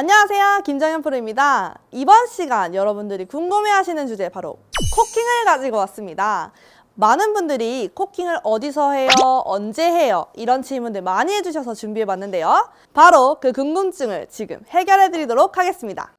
안녕하세요. 김정현 프로입니다. 이번 시간 여러분들이 궁금해하시는 주제 바로 코킹을 가지고 왔습니다. 많은 분들이 코킹을 어디서 해요? 언제 해요? 이런 질문들 많이 해주셔서 준비해봤는데요. 바로 그 궁금증을 지금 해결해드리도록 하겠습니다.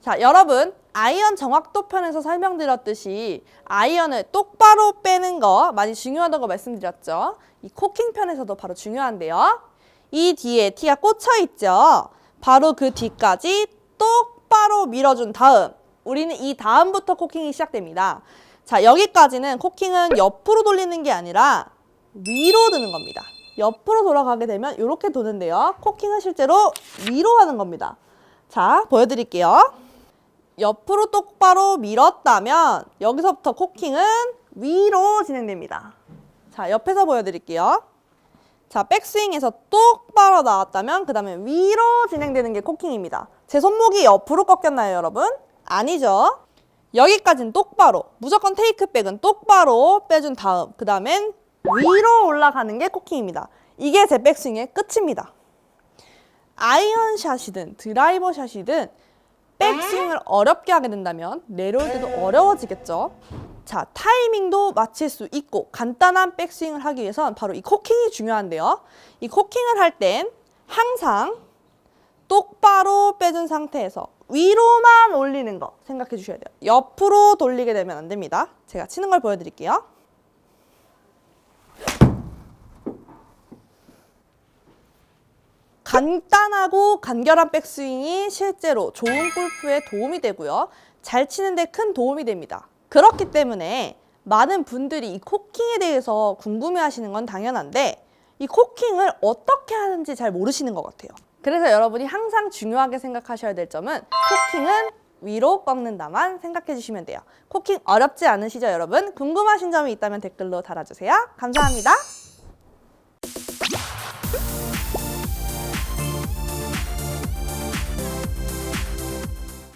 자, 여러분, 아이언 정확도 편에서 설명드렸듯이 아이언을 똑바로 빼는 거 많이 중요하다고 말씀드렸죠. 이 코킹 편에서도 바로 중요한데요. 이 뒤에 티가 꽂혀 있죠. 바로 그 뒤까지 똑바로 밀어준 다음, 우리는 이 다음부터 코킹이 시작됩니다. 자, 여기까지는 코킹은 옆으로 돌리는 게 아니라 위로 드는 겁니다. 옆으로 돌아가게 되면 이렇게 도는데요. 코킹은 실제로 위로 하는 겁니다. 자, 보여드릴게요. 옆으로 똑바로 밀었다면 여기서부터 코킹은 위로 진행됩니다. 자, 옆에서 보여드릴게요. 자, 백스윙에서 똑바로 나왔다면 그 다음에 위로 진행되는 게 코킹입니다. 제 손목이 옆으로 꺾였나요, 여러분? 아니죠. 여기까지는 똑바로, 무조건 테이크백은 똑바로 빼준 다음, 그 다음엔 위로 올라가는 게 코킹입니다. 이게 제 백스윙의 끝입니다. 아이언샷이든 드라이버 샷이든 백스윙을 어렵게 하게 된다면 내려올 때도 어려워지겠죠. 자, 타이밍도 맞출 수 있고 간단한 백스윙을 하기 위해선 바로 이 코킹이 중요한데요. 이 코킹을 할 땐 항상 똑바로 빼준 상태에서 위로만 올리는 거 생각해 주셔야 돼요. 옆으로 돌리게 되면 안 됩니다. 제가 치는 걸 보여드릴게요. 간단하고 간결한 백스윙이 실제로 좋은 골프에 도움이 되고요. 잘 치는데 큰 도움이 됩니다. 그렇기 때문에 많은 분들이 이 코킹에 대해서 궁금해 하시는 건 당연한데 이 코킹을 어떻게 하는지 잘 모르시는 것 같아요. 그래서 여러분이 항상 중요하게 생각하셔야 될 점은 코킹은 위로 꺾는다만 생각해 주시면 돼요. 코킹 어렵지 않으시죠, 여러분? 궁금하신 점이 있다면 댓글로 달아주세요. 감사합니다.